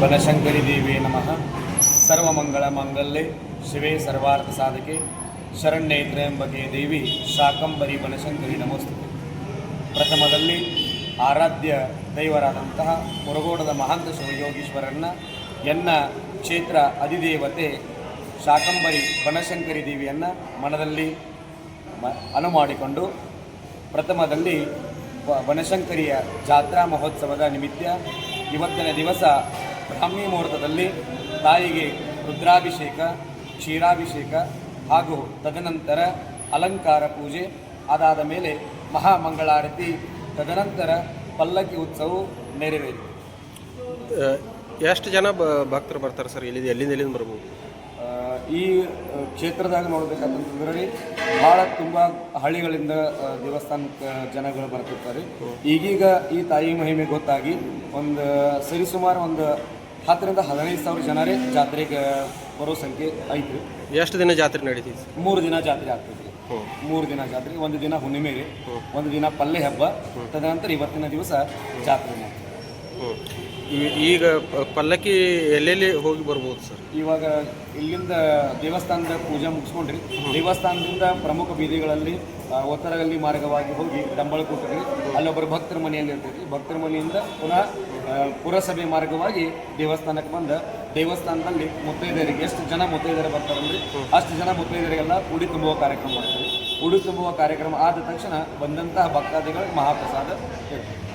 ಬನಶಂಕರಿ ದೇವಿ ನಮಃ. ಸರ್ವಮಂಗಳ ಮಂಗಲ್ಯೆ, ಶಿವೇ ಸರ್ವಾರ್ಥ ಸಾಧಕೆ ಶರಣ್ಯೇ ತ್ರ್ಯಂಬಕೆ ದೇವಿ ಶಾಕಂಬರಿ ಬನಶಂಕರಿ ನಮಸ್ತೆ ಪ್ರಥಮದಲ್ಲಿ ಆರಾಧ್ಯ ದೈವರಾದಂತಹ ಕೊರಗೋಡದ ಮಹಾಂತ ಶಿವಯೋಗೀಶ್ವರನ್ನ ಎನ್ನ ಕ್ಷೇತ್ರ ಅಧಿದೇವತೆ ಶಾಕಂಬರಿ ಬನಶಂಕರಿ ದೇವಿಯನ್ನು ಮನದಲ್ಲಿ ಅನು ಮಾಡಿಕೊಂಡು ಪ್ರಥಮದಲ್ಲಿ ಬನಶಂಕರಿಯ ಜಾತ್ರಾ ಮಹೋತ್ಸವದ ನಿಮಿತ್ತ ಇವತ್ತಿನ ದಿವಸ ಬ್ರಾಹ್ಮಿ ಮುಹೂರ್ತದಲ್ಲಿ ತಾಯಿಗೆ ರುದ್ರಾಭಿಷೇಕ ಕ್ಷೀರಾಭಿಷೇಕ ಹಾಗೂ ತದನಂತರ ಅಲಂಕಾರ ಪೂಜೆ ಅದಾದ ಮೇಲೆ ಮಹಾಮಂಗಳಾರತಿ ತದನಂತರ ಪಲ್ಲಕ್ಕಿ ಉತ್ಸವವು ನೆರವೇರಿತು. ಎಷ್ಟು ಜನ ಬ ಭಕ್ತರು ಬರ್ತಾರೆ ಸರ್ ಎಲ್ಲಿದೆ ಎಲ್ಲಿಂದ ಎಲ್ಲಿಂದ ಬರ್ಬೋದು? ಈ ಕ್ಷೇತ್ರದಾಗ ನೋಡಬೇಕಂತಂದ್ರೆ ರೀ ಭಾಳ ತುಂಬ ಹಳ್ಳಿಗಳಿಂದ ದೇವಸ್ಥಾನಕ್ಕೆ ಜನಗಳು ಬರ್ತಿರ್ತಾರೆ. ಈಗೀಗ ಈ ತಾಯಿ ಮಹಿಮೆ ಗೊತ್ತಾಗಿ ಒಂದು ಸರಿಸುಮಾರು ಒಂದು ಹತ್ತರಿಂದ ಹದಿನೈದು ಸಾವಿರ ಜನರೇ ಜಾತ್ರೆಗೆ ಬರೋ ಸಂಖ್ಯೆ ಐತ್ರಿ. ಎಷ್ಟು ದಿನ ಜಾತ್ರೆ ನಡೀತೈತಿ? ಮೂರು ದಿನ ಜಾತ್ರೆ ಆಗ್ತೈತಿ ಮೂರು ದಿನ ಜಾತ್ರೆ ಒಂದು ದಿನ ಹುಣ್ಣಿಮೆ ರೀ. ಒಂದು ದಿನ ಪಲ್ಲೆ ಹಬ್ಬ ತದನಂತರ ಇವತ್ತಿನ ದಿವಸ ಜಾತ್ರೆ ಮಾಡ್ತೀವಿ. ಈ- ಈಗ ಪ- ಪಲ್ಲಕ್ಕಿ ಎಲ್ಲೆಲ್ಲಿ ಹೋಗಿ ಬರ್ಬೋದು ಸರ್? ಇವಾಗ ಇಲ್ಲಿಂದ ದೇವಸ್ಥಾನದ ಪೂಜೆ ಮುಗಿಸ್ಕೊಂಡ್ರಿ. ದೇವಸ್ಥಾನದಿಂದ ಪ್ರಮುಖ ಬೀದಿಗಳಲ್ಲಿ ಆ, ಒತ್ತರಗಲ್ಲಿ ಮಾರ್ಗವಾಗಿ ಹೋಗಿ ಡಂಬಳಕೂಟರಿ ಅಲ್ಲೊಬ್ಬರು ಭಕ್ತರ ಮನೆಯಲ್ಲಿ ಇರ್ತೈತಿ ಭಕ್ತರ ಮನೆಯಿಂದ ಪುನಃ ಆ, ಪುರಸಭೆ ಮಾರ್ಗವಾಗಿ ದೇವಸ್ಥಾನಕ್ಕೆ ಬಂದ ದೇವಸ್ಥಾನದಲ್ಲಿ ಮುತ್ತೈದೆಯರಿಗೆ ಎಷ್ಟು ಜನ ಮುತ್ತೈದೆಯರು ಬರ್ತಾರಂದ್ರೆ ಅಷ್ಟು ಜನ ಮುತ್ತೈದೆಯರಿಗೆಲ್ಲ ಉಡಿ ತುಂಬುವ ಕಾರ್ಯಕ್ರಮ ಮಾಡ್ತೀವಿ. ಉಡಿ ತುಂಬುವ ಕಾರ್ಯಕ್ರಮ ಆದ ತಕ್ಷಣ ಬಂದಂತಹ ಭಕ್ತಾದಿಗಳಿಗೆ ಮಹಾಪ್ರಸಾದ ಇರ್ತದೆ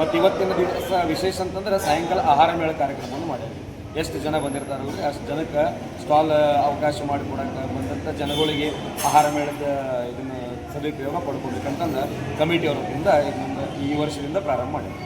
ಮತ್ತು ಇವತ್ತಿನ ದಿವಸ ವಿಶೇಷ ಅಂತಂದ್ರೆ ಸಾಯಂಕಾಲ ಆಹಾರ ಮೇಳ ಕಾರ್ಯಕ್ರಮವನ್ನು ಮಾಡಿದ್ವಿ. ಎಷ್ಟು ಜನ ಬಂದಿರ್ತಾರಲ್ರಿ ಅಷ್ಟು ಜನಕ್ಕೆ ಸ್ಟಾಲ್ ಅವಕಾಶ ಮಾಡಿಕೊಡಕ್ಕೆ ಬಂದಂಥ ಜನಗಳಿಗೆ ಆಹಾರ ಮೇಳದ ಇದನ್ನು ಸದುಪಯೋಗ ಪಡ್ಕೊಬೇಕಂತಂದು ಕಮಿಟಿಯವರಿಂದ ಇದನ್ನು ಈ ವರ್ಷದಿಂದ ಪ್ರಾರಂಭ ಮಾಡಿದ್ವಿ.